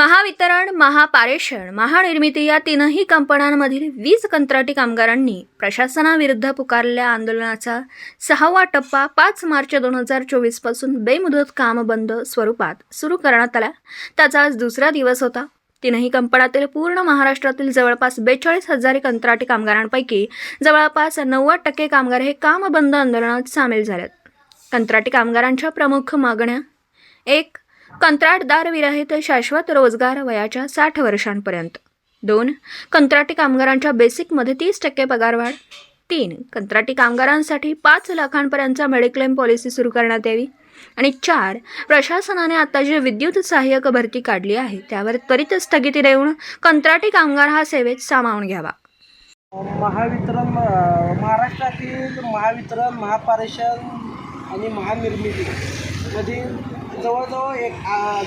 महावितरण महापारेषण महानिर्मिती या तीनही कंपन्यांमधील वीज कंत्राटी कामगारांनी प्रशासनाविरुद्ध पुकारलेल्या आंदोलनाचा सहावा टप्पा पाच मार्च दोन हजार चोवीसपासून बेमुदत काम बंद स्वरूपात सुरू करण्यात आला. त्याचा आज दुसरा दिवस होता. तीनही कंपन्यातील पूर्ण महाराष्ट्रातील जवळपास बेचाळीस हजारी कंत्राटी कामगारांपैकी जवळपास नव्वद टक्के कामगार हे कामबंद आंदोलनात सामील झालेत. कंत्राटी कामगारांच्या प्रमुख मागण्या एक कंत्राटदार विरहित शाश्वत रोजगार वयाच्या साठ वर्षांपर्यंत. दोन कंत्राटी कामगारांच्या बेसिकमध्ये तीस टक्के पगारवाढ. तीन कंत्राटी कामगारांसाठी पाच लाखांपर्यंतचा मेडिक्लेम पॉलिसी सुरू करण्यात यावी. आणि चार प्रशासनाने आता जी विद्युत सहाय्यक भरती काढली आहे त्यावर त्वरित स्थगिती देऊन कंत्राटी कामगार हा सेवेत सामावून घ्यावा. महावितरण महाराष्ट्रातील महावितरण महापारेषण आणि महानिर्मिती मधील जवळजवळ एक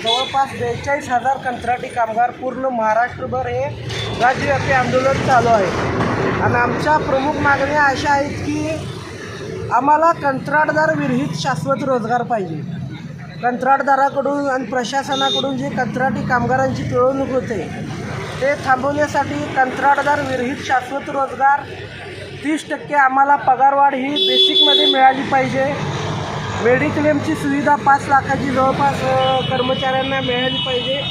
जवळपास बेचाळीस हजार कंत्राटी कामगार पूर्ण महाराष्ट्रभर हे राज्यव्यापी आंदोलन चालू आहे. आणि आमच्या प्रमुख मागण्या अशा आहेत की आम्हाला कंत्राटदार विरहित शाश्वत रोजगार पाहिजे. कंत्राटदाराकडून आणि प्रशासनाकडून जी कंत्राटी कामगारांची पिळवणूक होते ते थांबवण्यासाठी कंत्राटदार विरहित शाश्वत रोजगार तीस टक्के आम्हाला पगारवाढ ही बेसिकमध्ये मिळाली पाहिजे. मेडिक्लेमची सुविधा पाच लाखाची जवळपास कर्मचाऱ्यांना मिळाली पाहिजे.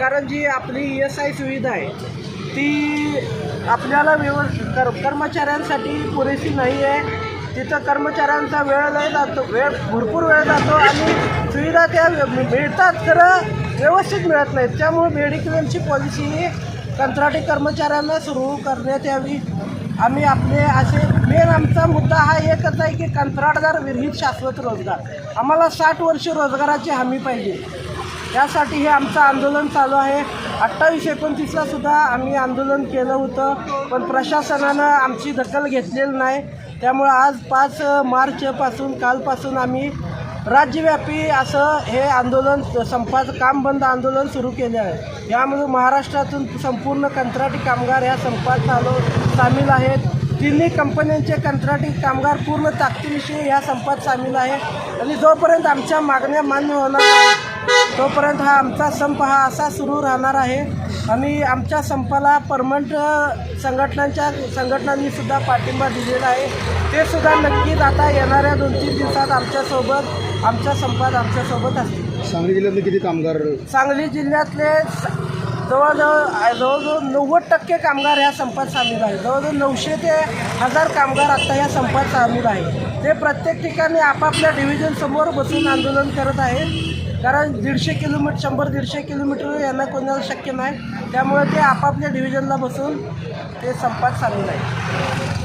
कारण जी आपली ई एस आय सुविधा आहे ती आपल्याला व्यवस्थित कर कर्मचाऱ्यांसाठी पुरेशी नाही आहे. तिथं कर्मचाऱ्यांचा वेळ नाही जातो वेळ भरपूर वेळ जातो आणि सुविधा त्या मिळतात खरं व्यवस्थित मिळत नाहीत. त्यामुळे मेडिक्लेमची पॉलिसी ही कंत्राटी कर्मचाऱ्यांना सुरू करण्यात यावी. आम्ही आपले असे मेन आमचा मुद्दा हा एकच आहे की कंत्राटदार विरहित शाश्वत रोजगार. आम्हाला साठ वर्ष रोजगाराची हमी पाहिजे. यासाठी हे आमचं आंदोलन चालू आहे. अठ्ठावीस एकोणतीसला सुद्धा आम्ही आंदोलन केलं होतं पण प्रशासनानं आमची दखल घेतलेली नाही. त्यामुळं आज पाच मार्चपासून कालपासून आम्ही राज्यव्यापी असं हे आंदोलन संपाचं काम बंद आंदोलन सुरू केले आहे. यामध्ये महाराष्ट्रातून संपूर्ण कंत्राटी कामगार ह्या संपात चालू सामील आहेत. तिन्ही कंपन्यांचे कंत्राटी कामगार पूर्ण ताकदीविषयी ह्या संपात सामील आहे. आणि जोपर्यंत आमच्या मागण्या मान्य होणार तोपर्यंत हा आमचा संप हा असा सुरू राहणार आहे. आणि आमच्या संपाला परमनंट संघटनांच्या संघटनांनी सुद्धा पाठिंबा दिलेला आहे. ते सुद्धा नक्कीच आता येणाऱ्या दोन तीन दिवसात आमच्यासोबत आमच्या संपात आमच्यासोबत असतील. सांगली जिल्ह्यातले किती कामगार सांगली जिल्ह्यातले जवळजवळ जवळजवळ नव्वद टक्के कामगार ह्या संपात सामील आहे जवळजवळ नऊशे ते हजार कामगार आता ह्या संपात सामील आहे ते प्रत्येक ठिकाणी आपापल्या डिव्हिजनसमोर बसून आंदोलन करत आहे कारण दीडशे किलोमीटर शंभर दीडशे किलोमीटर यांना कोणाला शक्य नाही. त्यामुळे ते आपापल्या डिव्हिजनला बसून ते संपात चालू आहे